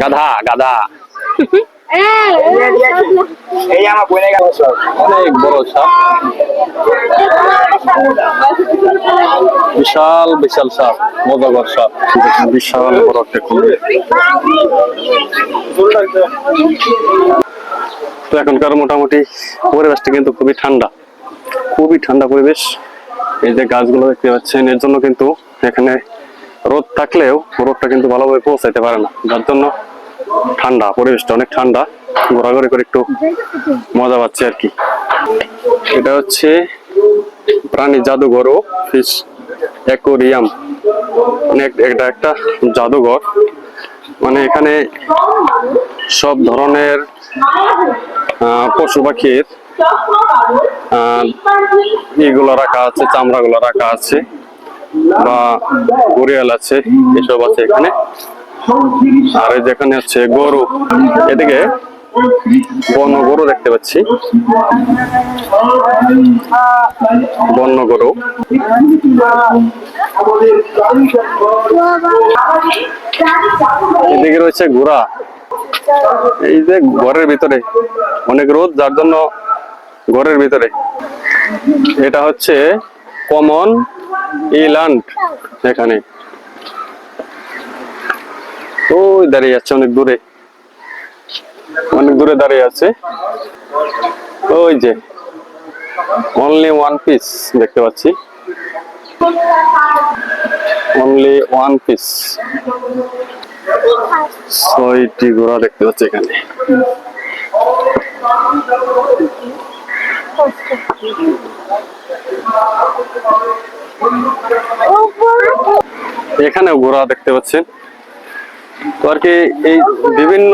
গাধা গাধা। এই আমার গেল সব। অনেক বড় সাপ। বিশাল বিশাল সাপ সাপ। বিশাল বড় একটা তো এখনকার মোটামুটি পরিবেশটা কিন্তু খুবই ঠান্ডা। খুবই ঠান্ডা পরিবেশ। এই যে গাছগুলো দেখতে পাচ্ছেন এর জন্য কিন্তু এখানে রোদ থাকলেও রোদটা কিন্তু ভালোভাবে পৌঁছাইতে পারে না। যার জন্য ঠান্ডা, পরিবেশটা অনেক ঠান্ডা। ঘোরাঘুরি করে একটু মজা পাচ্ছি আর কি। এটা হচ্ছে প্রাণী জাদুঘর ও ফিশ অ্যাকোরিয়াম মানে এটা একটা জাদুঘর। মানে এখানে সব ধরনের পশু পাখির এগুলো রাখা আছে, চামড়াগুলো রাখা আছে। বা ঘুরিয়াল আছে, এসব আছে এখানে। আর যেখানে হচ্ছে গরু, এদিকে বন্য গরু দেখতে পাচ্ছি। বন্য গরু। এদিকে রয়েছে ঘোড়া। এই যে ঘরের ভিতরে, অনেক রোদ, যার জন্য ঘরের ভিতরে। এটা হচ্ছে কমন ইল্যান্ড এখানে। ওই দাঁড়িয়ে আছে, অনেক দূরে। অনেক দূরে দাঁড়িয়ে আছে। ওই যে অনলি ওয়ান পিস দেখতে পাচ্ছি। অনলি ওয়ান পিস ছয়টি ঘোড়া দেখতে পাচ্ছি এখানে। এখানেও ঘোড়া দেখতে পাচ্ছেন। তো আর কি এই বিভিন্ন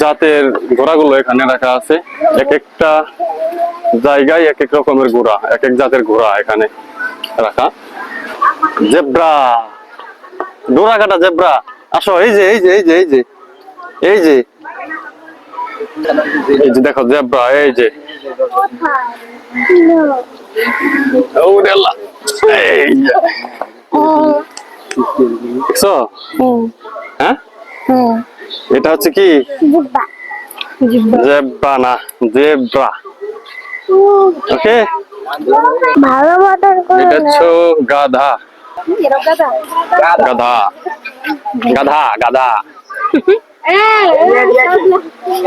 জাতের ঘোড়াগুলো এখানে রাখা আছে। এক একটা জায়গায় এক এক রকমের ঘোড়া, এক এক জাতের ঘোড়া এখানে রাখা। জেব্রা ডোরা কাটা জেব্রা। আসো, এই যে এই যে এই যে এই যে এই যে। এই যে দেখো, জেব্রা, এই যে। হ্যাঁ? এটা হচ্ছে কি? জেব্রা না জেব্রা। ওকে? ভালো মতন করে এটা হচ্ছে গাধা? গাধা। গাধা গাধা।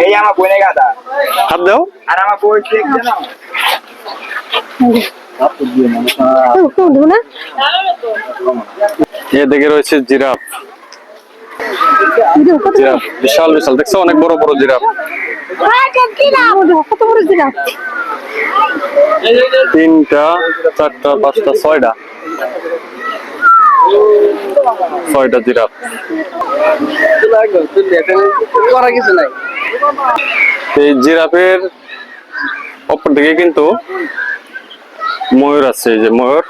এই আমার বনে গাদা। হাত দাও। আর আমার বই দেখছে না না এদিকে রয়েছে জিরাফ। জিরাফ বিশাল বিশাল। দেখছ অনেক বড় বড় জিরাফ কত বড় জিরাফ। তিনটা চারটা পাঁচটা ছয়টা। ছয়টা জিরাফ এই জিরাফের অপর দিকে কিন্তু ময়ূর আছে যে ময়ূর,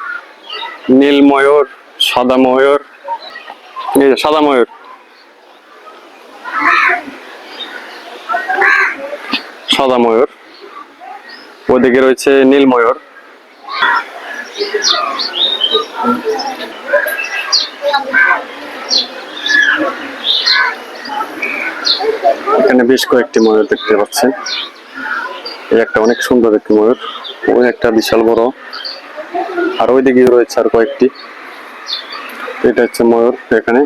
নীল ময়ূর, সাদা ময়ূর, এই সাদা ময়ূর। সাদা ময়ূর, ওদিকে রয়েছে নীল ময়ূর। এখানে বেশ কয়েকটি ময়ূর দেখতে পাচ্ছেন এই একটা অনেক সুন্দর একটি ময়ূর, ওই একটা বিশাল বড়। আর ওই দিকে রয়েছে আর কয়েকটি। এটা হচ্ছে ময়ূর এখানে।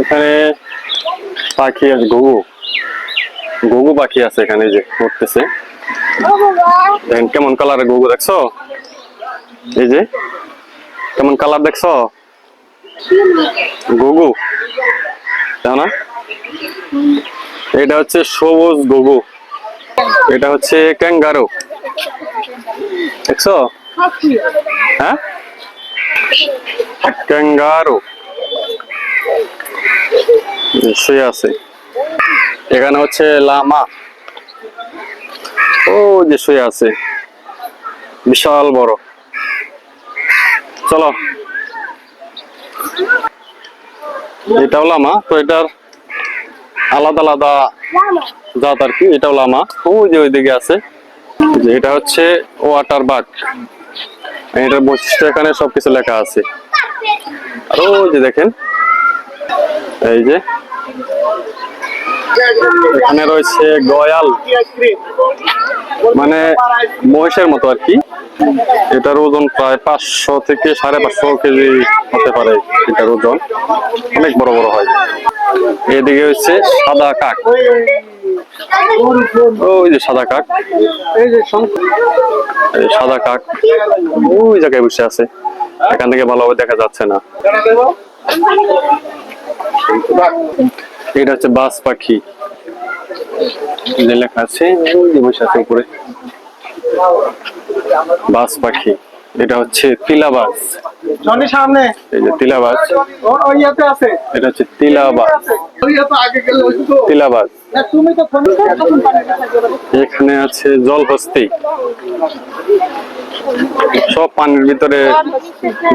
এখানে পাখি আছে, ঘুঘু। ঘুঘু পাখি আছে এখানে যে, উঠতেছে। কেমন কালারের ঘুঘু দেখছ? এই যে, কেমন কালার দেখছ? ঘুঘু। দেখো না? এটা হচ্ছে সবুজ ঘুঘু। এটা হচ্ছে ক্যাঙ্গারু। দেখছ? হ্যাঁ? ক্যাঙ্গারু। শুয়ে আছে। এখানে হচ্ছে লামা। ও যে শুয়ে আছে। বিশাল বড়। চলো। এটাও লামা। তো এটার আলাদা আলাদা জাত আর কি এটাও লামা। ওই যে ওইদিকে আছে। যে এটা হচ্ছে ওয়াটার বাগ এটার বৈশিষ্ট্য এখানে সবকিছু লেখা আছে। আর ওই যে দেখেন। এই যে। এখানে রয়েছে গয়াল। মানে মহিষের মতো আর কি। এটার ওজন প্রায় পাঁচশো থেকে সাড়ে পাঁচশো কেজি হতে পারে এটার ওজন। অনেক বড় বড় হয়। এদিকে হচ্ছে সাদা কাক। ওই যে সাদা কাক। এই সাদা কাক। ওই জায়গায় বসে আছে। এখান থেকে ভালোভাবে দেখা যাচ্ছে না। এটা হচ্ছে বাস পাখি। লেখা আছে ওই যে বসে আছে উপরে। বাস পাখি। এটা হচ্ছে তিলাবাস। জনি সামনে। এই যে ইয়াতে আছে। এটা হচ্ছে ইয়াতে আগে গেলে ওই তো তিলাবাজ তুমি তো ফোন এখানে আছে জলহস্তি। সব পানির ভিতরে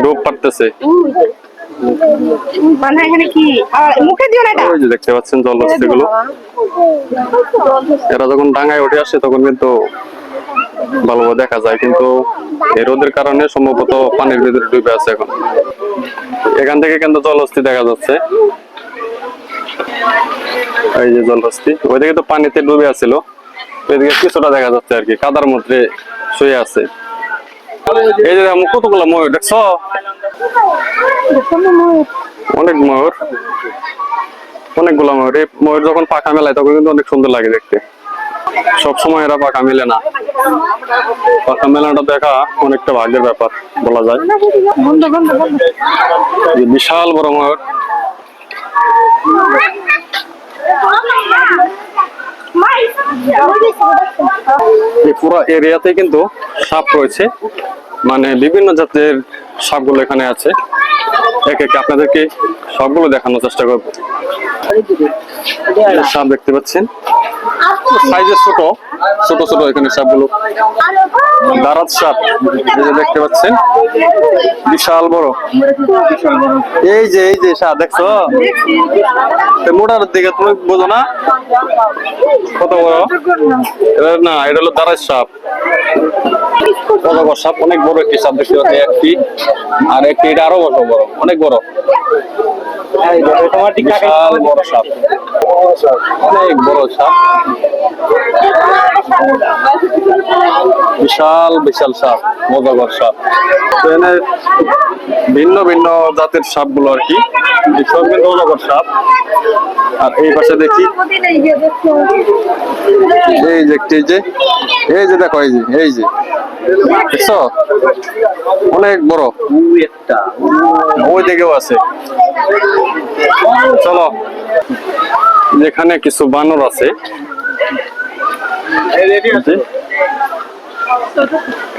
ডুব পারতেছে মানে এখানে কি? মুখে দিও না এটা। ওই যে দেখতে পাচ্ছেন জলহস্তি গুলো এরা যখন ডাঙায় উঠে আসে তখন কিন্তু ভালোভাবে দেখা যায়। কিন্তু এই রোদের কারণে সম্ভবত পানির ভিতরে ডুবে আছে এখন। এখান থেকে কিন্তু জলহস্তি দেখা যাচ্ছে। এই যে জলহস্তি, ওইদিকে তো পানিতে ডুবে আছিল। ওইদিকে কিছুটা দেখা যাচ্ছে আর কি, কাদার মধ্যে শুয়ে আছে। এই যে আমি কতগুলো ময়ূর, দেখছ? অনেক ময়ূর। অনেকগুলো ময়ূর। এই ময়ূর যখন পাখা মেলায়, তখন কিন্তু অনেক সুন্দর লাগে দেখতে। সব সময় এরা পাখা মেলে না। পাখা মেলাটা দেখা অনেকটা ভাগ্যের ব্যাপার, বলা যায়। বিশাল বড় ময়ূর পুরো এরিয়াতে কিন্তু সাপ রয়েছে। মানে বিভিন্ন জাতের সাপগুলো এখানে আছে। একে একে আপনাদেরকে সবগুলো দেখানোর চেষ্টা করব। সাপ দেখতে পাচ্ছেন। সাইজে ছোট ছোট ছোট এখানে সাপগুলো দারাত সাপ যে দেখতে পাচ্ছেন। বিশাল বড়। এই যে এই যে সাপ দেখছ? মোটার দিকে তুমি বোঝো না? কত বড়? না এটা হলো দারাত সাপ কত বড় সাপ অনেক বড় একটি সাপ দেখতে পাচ্ছি একটি আর একটি এটা আরও বড় বড় অনেক বড়। বিশাল বড় সাপ অনেক বড় সাপ। বিশাল বিশাল সাপ মজাগর সাপ। এখানে ভিন্ন ভিন্ন জাতের সাপগুলো আর কি। এই সব কিন্তু মজাগর সাপ। আর এই পাশে দেখি। এই যে এই যে এই যে দেখো এই যে এই যে। দেখছ? অনেক বড়। একটা। ওই দিকেও আছে। চলো। যেখানে কিছু বানর আছে।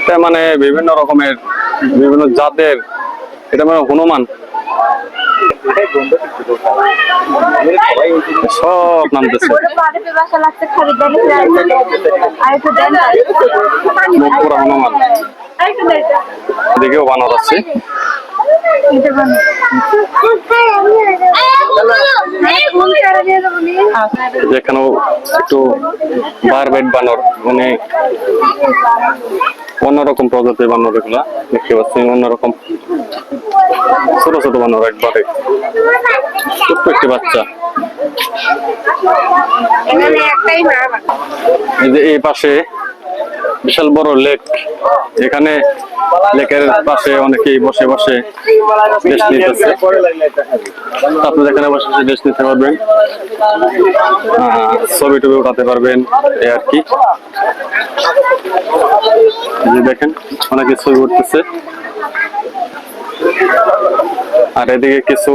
এটা মানে বিভিন্ন রকমের বিভিন্ন জাতের এটা মানে হনুমান। সব নামতেছে। হনুমান। এদিকেও বানর আছে। যেখানেও একটু বারবেট বানর মানে অন্যরকম প্রজাতির বানর এগুলা দেখতে পাচ্ছি অন্যরকম ছোট ছোট বানর একবারে। ছোট্ট একটি বাচ্চা। এই যে এই পাশে বিশাল বড় লেক এখানে লেকের পাশে অনেকেই বসে বসে রেস্ট নিতেছে। আপনি যেখানে বসে বসে রেস্ট নিতে পারবেন। ছবি টবি উঠাতে পারবেন এই আর কি। দেখেন, অনেকে ছবি উঠতেছে। আর এদিকে কিছু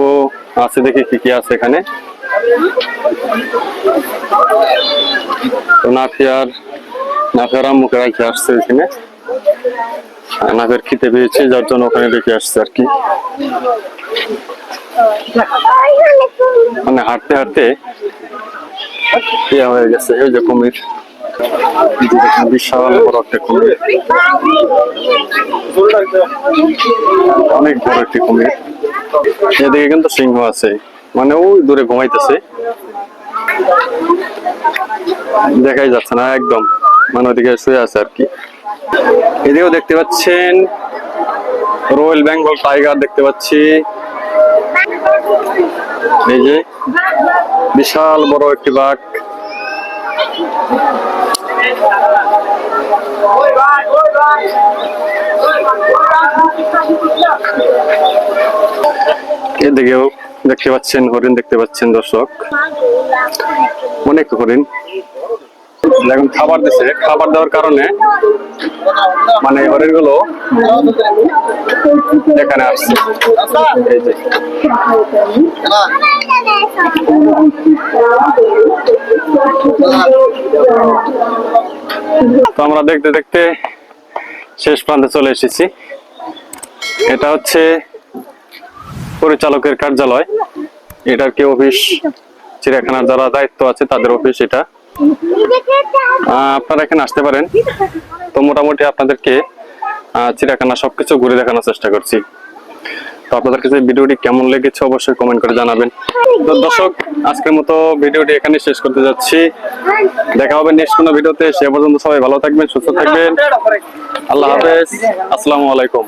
আছে দেখি কি কি আছে এখানে। নাফিয়ার নাফিয়ার আম্মুকে রেখে আসছে ওইখানে নাফিয়ার খেতে পেয়েছে, যার জন্য ওখানে রেখে আসছে আর কি। মানে হাঁটতে হাঁটতে হয়ে গেছে কুমির এই যে দেখেন বিশাল বড় একটা কুমির। অনেক বড় একটি কুমির। এদিকে কিন্তু সিংহ আছে। মানে ওই দূরে ঘুমাইতেছে। দেখাই যাচ্ছে না, একদম। মানে ওদিকে শুয়ে আছে আর কি। এদিকেও দেখতে পাচ্ছেন রয়্যাল বেঙ্গল টাইগার দেখতে পাচ্ছি। এই যে বিশাল বড় একটি বাঘ। এদিকেও দেখতে পাচ্ছেন হরিণ, দেখতে পাচ্ছেন দর্শক। অনেক হরিণ। এখন খাবার দিছে, খাবার দেওয়ার কারণে মানে হরিণগুলো এখানে আসছে। তো আমরা দেখতে দেখতে শেষ প্রান্তে চলে এসেছি। এটা হচ্ছে পরিচালকের কার্যালয়। এটার কি অফিস? চিড়িয়াখানার যারা দায়িত্ব আছে তাদের অফিস এটা। আপনারা এখানে আসতে পারেন। তো মোটামুটি আপনাদেরকে আহ, চিড়িয়াখানা সবকিছু ঘুরে দেখানোর চেষ্টা করছি। তো আপনাদের কাছে ভিডিওটি কেমন লেগেছে অবশ্যই কমেন্ট করে জানাবেন। তো দর্শক আজকের মতো ভিডিওটি এখানে শেষ করতে যাচ্ছি। দেখা হবে নেক্সট কোনো ভিডিওতে। সে পর্যন্ত সবাই ভালো থাকবেন সুস্থ থাকবেন। আল্লাহ হাফেজ। আসসালামু আলাইকুম।